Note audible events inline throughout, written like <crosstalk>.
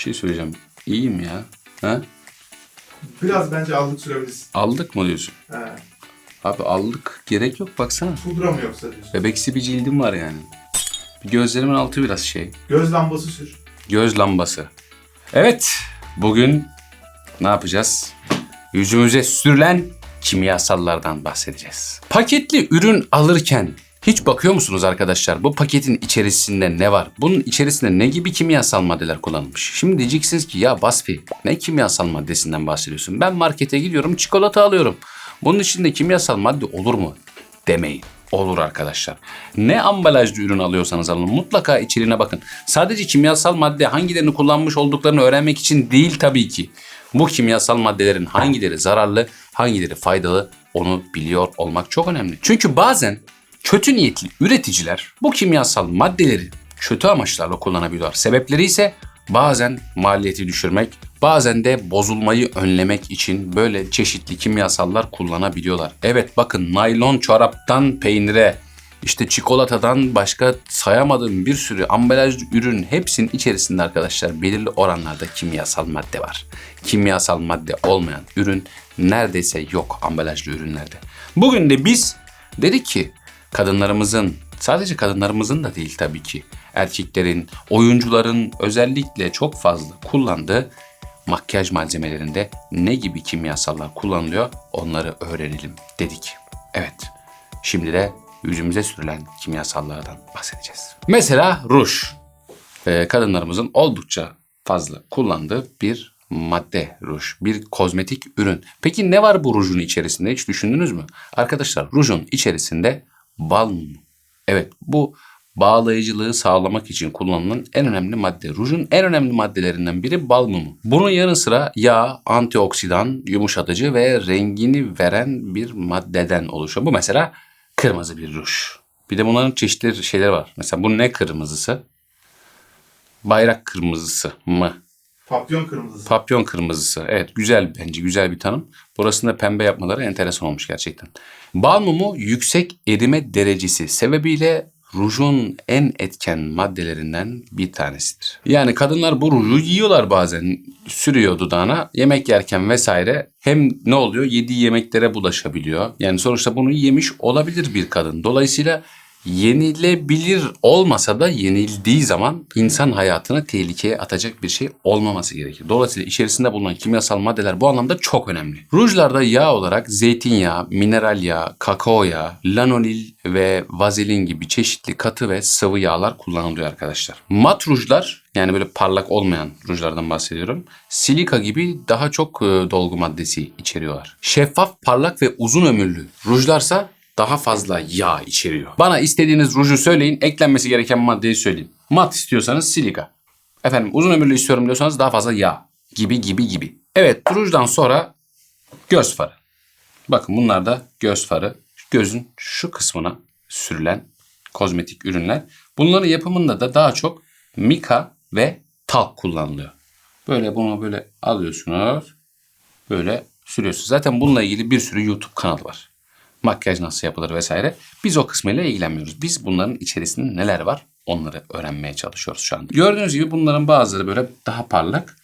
Bir şey söyleyeceğim. İyiyim ya. Ha? Biraz bence aldık sürebilirsin. Aldık mı diyorsun? He. Abi aldık. Gerek yok baksana. Pudra mı yoksa diyorsun. Bebeksi bir cildim var yani. Bir Gözlerimin altı biraz şey. Göz lambası sür. Göz lambası. Evet. Bugün ne yapacağız? Yüzümüze sürülen kimyasallardan bahsedeceğiz. Paketli ürün alırken hiç bakıyor musunuz arkadaşlar? Bu paketin içerisinde ne var? Bunun içerisinde ne gibi kimyasal maddeler kullanılmış? Şimdi diyeceksiniz ki ya Basfi ne kimyasal maddesinden bahsediyorsun? Ben markete gidiyorum çikolata alıyorum. Bunun içinde kimyasal madde olur mu? Demeyin. Olur arkadaşlar. Ne ambalajlı ürün alıyorsanız alın mutlaka içeriğine bakın. Sadece kimyasal madde hangilerini kullanmış olduklarını öğrenmek için değil tabii ki. Bu kimyasal maddelerin hangileri zararlı, hangileri faydalı onu biliyor olmak çok önemli. Çünkü bazen kötü niyetli üreticiler bu kimyasal maddeleri kötü amaçlarla kullanabiliyorlar. Sebepleri ise bazen maliyeti düşürmek, bazen de bozulmayı önlemek için böyle çeşitli kimyasallar kullanabiliyorlar. Evet bakın naylon çoraptan peynire, işte çikolatadan başka sayamadığım bir sürü ambalajlı ürün hepsinin içerisinde arkadaşlar belirli oranlarda kimyasal madde var. Kimyasal madde olmayan ürün neredeyse yok ambalajlı ürünlerde. Bugün de biz dedik ki kadınlarımızın sadece kadınlarımızın da değil tabii ki erkeklerin, oyuncuların özellikle çok fazla kullandığı makyaj malzemelerinde ne gibi kimyasallar kullanılıyor onları öğrenelim dedik. Evet. Şimdi de yüzümüze sürülen kimyasallardan bahsedeceğiz. Mesela ruj. Ee, kadınlarımızın oldukça fazla kullandığı bir madde ruj. Bir kozmetik ürün. Peki ne var bu rujun içerisinde hiç düşündünüz mü? Arkadaşlar rujun içerisinde bal mumu. Evet bu bağlayıcılığı sağlamak için kullanılan en önemli madde. Rujun en önemli maddelerinden biri bal mumu. Bunun yanı sıra yağ, antioksidan, yumuşatıcı ve rengini veren bir maddeden oluşuyor. Bu mesela kırmızı bir ruj. Bir de bunların çeşitli şeyleri var. Mesela bu ne kırmızısı? Bayrak kırmızısı mı? Papyon kırmızısı. Papyon kırmızısı. Evet güzel bence güzel bir tanım. Burasında pembe yapmaları enteresan olmuş gerçekten. Bal mumu yüksek erime derecesi sebebiyle rujun en etken maddelerinden bir tanesidir. Yani kadınlar bu ruju yiyorlar bazen. Sürüyor dudağına yemek yerken vesaire. Hem ne oluyor? Yediği yemeklere bulaşabiliyor. Yani sonuçta bunu yemiş olabilir bir kadın. Dolayısıyla yenilebilir olmasa da yenildiği zaman insan hayatını tehlikeye atacak bir şey olmaması gerekir. Dolayısıyla içerisinde bulunan kimyasal maddeler bu anlamda çok önemli. Rujlarda yağ olarak zeytinyağı, mineral yağ, kakao yağı, lanolil ve vazelin gibi çeşitli katı ve sıvı yağlar kullanılıyor arkadaşlar. Mat rujlar yani böyle parlak olmayan rujlardan bahsediyorum. Silika gibi daha çok e, dolgu maddesi içeriyorlar. Şeffaf, parlak ve uzun ömürlü rujlarsa daha fazla yağ içeriyor. Bana istediğiniz ruju söyleyin, eklenmesi gereken maddeyi söyleyin. Mat istiyorsanız silika. Efendim uzun ömürlü istiyorum diyorsanız daha fazla yağ gibi gibi gibi. Evet rujdan sonra göz farı. Bakın bunlar da göz farı. Gözün şu kısmına sürülen kozmetik ürünler. Bunların yapımında da daha çok mika ve talk kullanılıyor. Böyle bunu böyle alıyorsunuz. Böyle sürüyorsunuz. Zaten bununla ilgili bir sürü YouTube kanalı var makyaj nasıl yapılır vesaire. Biz o kısmıyla ilgilenmiyoruz. Biz bunların içerisinde neler var onları öğrenmeye çalışıyoruz şu anda. Gördüğünüz gibi bunların bazıları böyle daha parlak.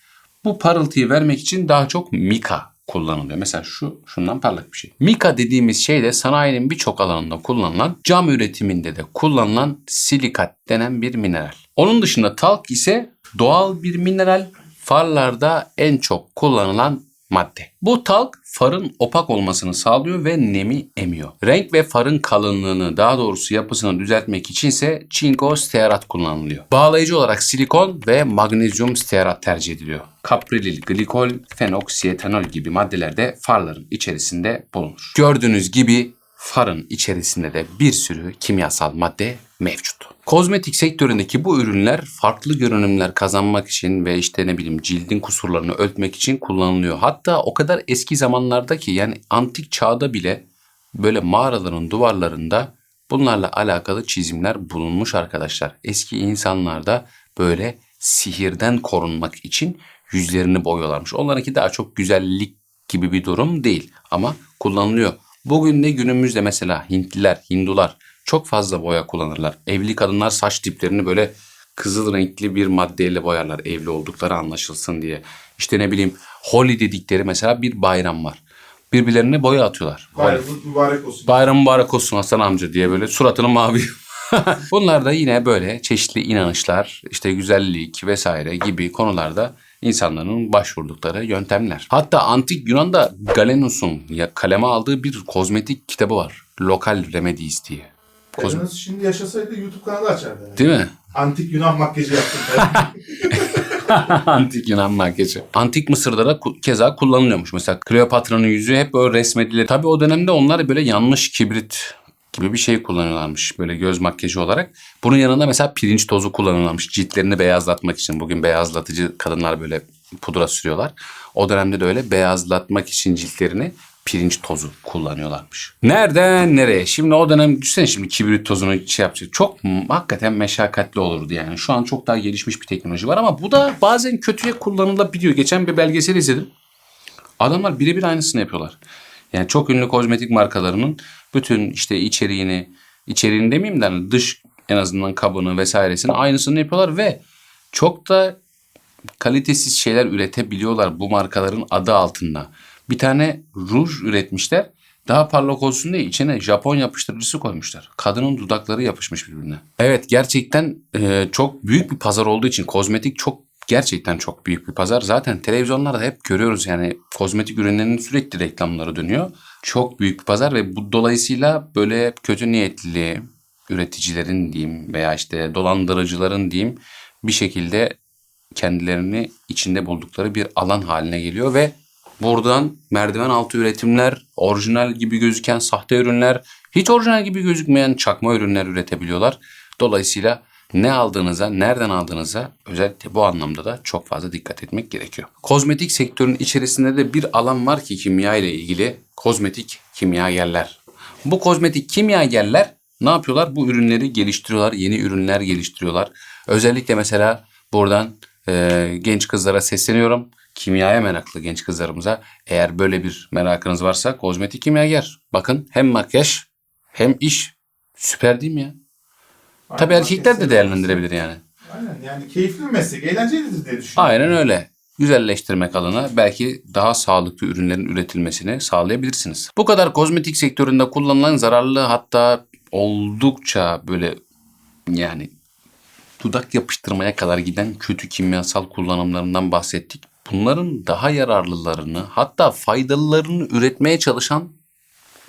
Bu parıltıyı vermek için daha çok mika kullanılıyor. Mesela şu şundan parlak bir şey. Mika dediğimiz şey de sanayinin birçok alanında kullanılan, cam üretiminde de kullanılan silikat denen bir mineral. Onun dışında talk ise doğal bir mineral. Farlarda en çok kullanılan madde. Bu talk farın opak olmasını sağlıyor ve nemi emiyor. Renk ve farın kalınlığını daha doğrusu yapısını düzeltmek için ise çinko stearat kullanılıyor. Bağlayıcı olarak silikon ve magnezyum stearat tercih ediliyor. Kaprilil glikol, fenoksietanol gibi maddeler de farların içerisinde bulunur. Gördüğünüz gibi farın içerisinde de bir sürü kimyasal madde mevcut. Kozmetik sektöründeki bu ürünler farklı görünümler kazanmak için ve işte ne bileyim cildin kusurlarını örtmek için kullanılıyor. Hatta o kadar eski zamanlarda ki yani antik çağda bile böyle mağaraların duvarlarında bunlarla alakalı çizimler bulunmuş arkadaşlar. Eski insanlar da böyle sihirden korunmak için yüzlerini boyuyorlarmış. Onlarınki daha çok güzellik gibi bir durum değil ama kullanılıyor. Bugün de günümüzde mesela Hintliler, Hindular çok fazla boya kullanırlar. Evli kadınlar saç diplerini böyle kızıl renkli bir maddeyle boyarlar evli oldukları anlaşılsın diye. İşte ne bileyim Holi dedikleri mesela bir bayram var. Birbirlerine boya atıyorlar. Bayramınız mübarek olsun. Bayram mübarek olsun Hasan amca diye böyle suratını mavi. <laughs> Bunlar da yine böyle çeşitli inanışlar, işte güzellik vesaire gibi konularda insanların başvurdukları yöntemler. Hatta antik Yunan'da Galenus'un ya kaleme aldığı bir kozmetik kitabı var. Lokal Remedies diye. Kozm- Kadınız şimdi yaşasaydı YouTube kanalı açardı. Yani. Değil mi? Antik Yunan makyajı yaptım. <laughs> <laughs> Antik Yunan makyajı. Antik Mısır'da da keza kullanılıyormuş. Mesela Kleopatra'nın yüzü hep böyle resmedilir. Tabii o dönemde onlar böyle yanmış kibrit gibi bir şey kullanıyorlarmış böyle göz makyajı olarak. Bunun yanında mesela pirinç tozu kullanıyorlarmış ciltlerini beyazlatmak için. Bugün beyazlatıcı kadınlar böyle pudra sürüyorlar. O dönemde de öyle beyazlatmak için ciltlerini pirinç tozu kullanıyorlarmış. Nereden nereye? Şimdi o dönem düşünsene şimdi kibrit tozunu şey yapacak. Çok hakikaten meşakkatli olurdu yani. Şu an çok daha gelişmiş bir teknoloji var ama bu da bazen kötüye kullanılabiliyor. Geçen bir belgesel izledim. Adamlar birebir aynısını yapıyorlar. Yani çok ünlü kozmetik markalarının bütün işte içeriğini, içeriğini demeyeyim de hani dış en azından kabını vesairesini aynısını yapıyorlar ve çok da kalitesiz şeyler üretebiliyorlar bu markaların adı altında. Bir tane ruj üretmişler. Daha parlak olsun diye içine Japon yapıştırıcısı koymuşlar. Kadının dudakları yapışmış birbirine. Evet gerçekten e, çok büyük bir pazar olduğu için kozmetik çok gerçekten çok büyük bir pazar. Zaten televizyonlarda hep görüyoruz yani kozmetik ürünlerinin sürekli reklamları dönüyor. Çok büyük bir pazar ve bu dolayısıyla böyle kötü niyetli üreticilerin diyeyim veya işte dolandırıcıların diyeyim bir şekilde kendilerini içinde buldukları bir alan haline geliyor ve buradan merdiven altı üretimler, orijinal gibi gözüken sahte ürünler, hiç orijinal gibi gözükmeyen çakma ürünler üretebiliyorlar. Dolayısıyla ne aldığınıza, nereden aldığınıza özellikle bu anlamda da çok fazla dikkat etmek gerekiyor. Kozmetik sektörün içerisinde de bir alan var ki kimya ile ilgili kozmetik kimyagerler. Bu kozmetik kimyagerler ne yapıyorlar? Bu ürünleri geliştiriyorlar, yeni ürünler geliştiriyorlar. Özellikle mesela buradan e, genç kızlara sesleniyorum. Kimyaya meraklı genç kızlarımıza eğer böyle bir merakınız varsa kozmetik kimyager. Bakın hem makyaj hem iş. Süper değil mi ya? Tabii Aynen, erkekler de değerlendirebilir yani. Aynen yani keyifli bir meslek, eğlencelidir diye düşünüyorum. Aynen öyle. Güzelleştirmek adına belki daha sağlıklı ürünlerin üretilmesini sağlayabilirsiniz. Bu kadar kozmetik sektöründe kullanılan zararlı hatta oldukça böyle yani dudak yapıştırmaya kadar giden kötü kimyasal kullanımlarından bahsettik. Bunların daha yararlılarını hatta faydalılarını üretmeye çalışan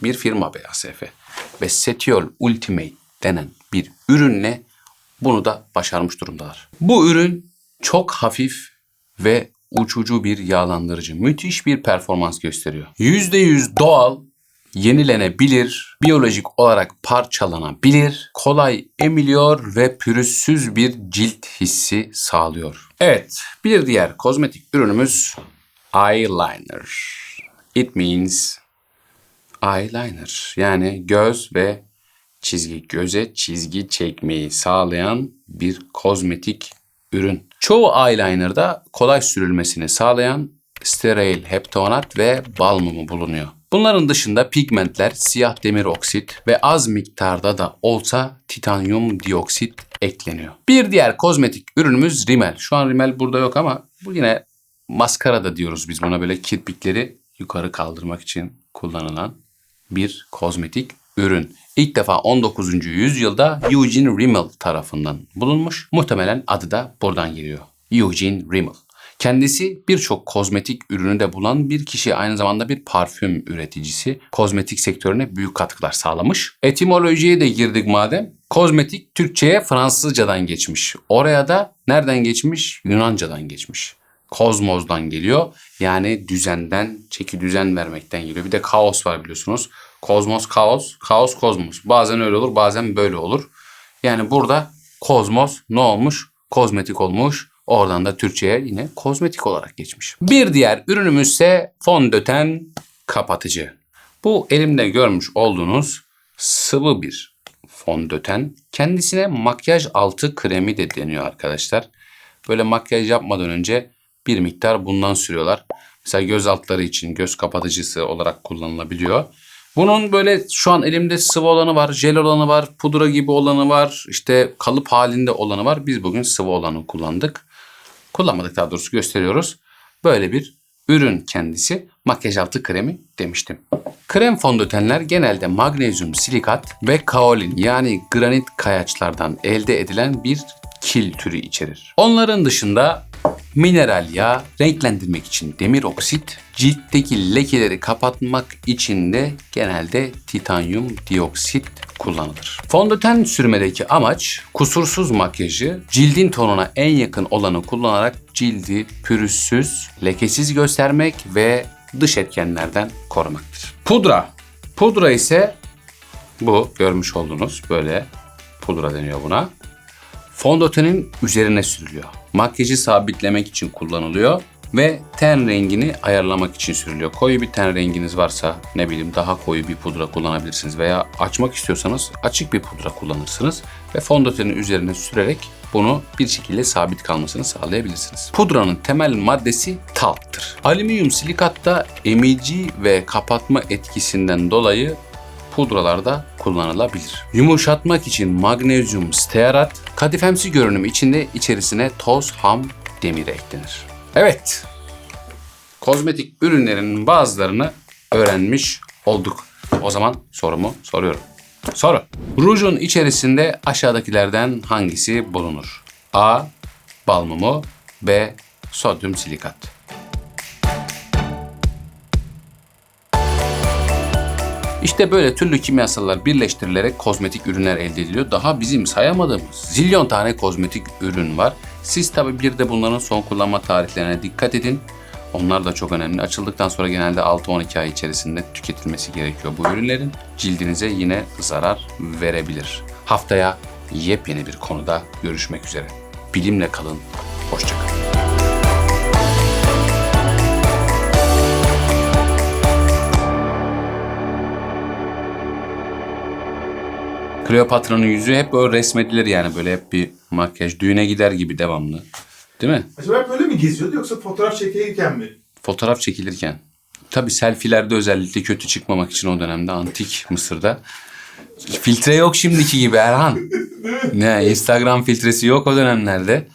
bir firma BASF. Ve Setiol Ultimate denen bir ürünle bunu da başarmış durumdalar. Bu ürün çok hafif ve uçucu bir yağlandırıcı. Müthiş bir performans gösteriyor. %100 doğal, yenilenebilir, biyolojik olarak parçalanabilir, kolay emiliyor ve pürüzsüz bir cilt hissi sağlıyor. Evet, bir diğer kozmetik ürünümüz eyeliner. It means eyeliner yani göz ve çizgi göze çizgi çekmeyi sağlayan bir kozmetik ürün. Çoğu eyeliner'da kolay sürülmesini sağlayan steril heptonat ve bal mumu bulunuyor. Bunların dışında pigmentler siyah demir oksit ve az miktarda da olsa titanyum dioksit ekleniyor. Bir diğer kozmetik ürünümüz rimel. Şu an rimel burada yok ama bu yine maskara da diyoruz biz buna böyle kirpikleri yukarı kaldırmak için kullanılan bir kozmetik ürün. İlk defa 19. yüzyılda Eugene Rimmel tarafından bulunmuş. Muhtemelen adı da buradan geliyor. Eugene Rimmel. Kendisi birçok kozmetik ürünü de bulan bir kişi aynı zamanda bir parfüm üreticisi. Kozmetik sektörüne büyük katkılar sağlamış. Etimolojiye de girdik madem. Kozmetik Türkçe'ye Fransızcadan geçmiş. Oraya da nereden geçmiş? Yunanca'dan geçmiş. Kozmoz'dan geliyor. Yani düzenden, çeki düzen vermekten geliyor. Bir de kaos var biliyorsunuz. Kozmos kaos, kaos kozmos. Bazen öyle olur, bazen böyle olur. Yani burada kozmos ne olmuş? Kozmetik olmuş. Oradan da Türkçe'ye yine kozmetik olarak geçmiş. Bir diğer ürünümüz ise fondöten kapatıcı. Bu elimde görmüş olduğunuz sıvı bir fondöten. Kendisine makyaj altı kremi de deniyor arkadaşlar. Böyle makyaj yapmadan önce bir miktar bundan sürüyorlar. Mesela göz altları için göz kapatıcısı olarak kullanılabiliyor. Bunun böyle şu an elimde sıvı olanı var, jel olanı var, pudra gibi olanı var, işte kalıp halinde olanı var. Biz bugün sıvı olanı kullandık. Kullanmadık daha doğrusu gösteriyoruz. Böyle bir ürün kendisi. Makyaj altı kremi demiştim. Krem fondötenler genelde magnezyum silikat ve kaolin yani granit kayaçlardan elde edilen bir kil türü içerir. Onların dışında mineral yağ, renklendirmek için demir oksit, ciltteki lekeleri kapatmak için de genelde titanyum dioksit kullanılır. Fondöten sürmedeki amaç kusursuz makyajı cildin tonuna en yakın olanı kullanarak cildi pürüzsüz, lekesiz göstermek ve dış etkenlerden korumaktır. Pudra. Pudra ise bu görmüş olduğunuz böyle pudra deniyor buna. Fondötenin üzerine sürülüyor. Makyajı sabitlemek için kullanılıyor ve ten rengini ayarlamak için sürülüyor. Koyu bir ten renginiz varsa ne bileyim daha koyu bir pudra kullanabilirsiniz veya açmak istiyorsanız açık bir pudra kullanırsınız ve fondötenin üzerine sürerek bunu bir şekilde sabit kalmasını sağlayabilirsiniz. Pudranın temel maddesi talktır. Alüminyum silikatta emici ve kapatma etkisinden dolayı pudralarda kullanılabilir. Yumuşatmak için magnezyum stearat, kadifemsi görünüm içinde içerisine toz ham demiri eklenir. Evet, kozmetik ürünlerin bazılarını öğrenmiş olduk. O zaman sorumu soruyorum. Soru. Rujun içerisinde aşağıdakilerden hangisi bulunur? A. Bal mumu B. Sodyum silikat İşte böyle türlü kimyasallar birleştirilerek kozmetik ürünler elde ediliyor. Daha bizim sayamadığımız zilyon tane kozmetik ürün var. Siz tabi bir de bunların son kullanma tarihlerine dikkat edin. Onlar da çok önemli. Açıldıktan sonra genelde 6-12 ay içerisinde tüketilmesi gerekiyor bu ürünlerin. Cildinize yine zarar verebilir. Haftaya yepyeni bir konuda görüşmek üzere. Bilimle kalın. Hoşçakalın. Kleopatra'nın yüzü hep böyle resmedilir yani böyle hep bir makyaj düğüne gider gibi devamlı. Değil mi? Acaba hep böyle mi geziyordu yoksa fotoğraf çekilirken mi? Fotoğraf çekilirken. Tabi selfilerde özellikle kötü çıkmamak için o dönemde antik Mısır'da. Filtre yok şimdiki gibi Erhan. <laughs> ne Instagram filtresi yok o dönemlerde.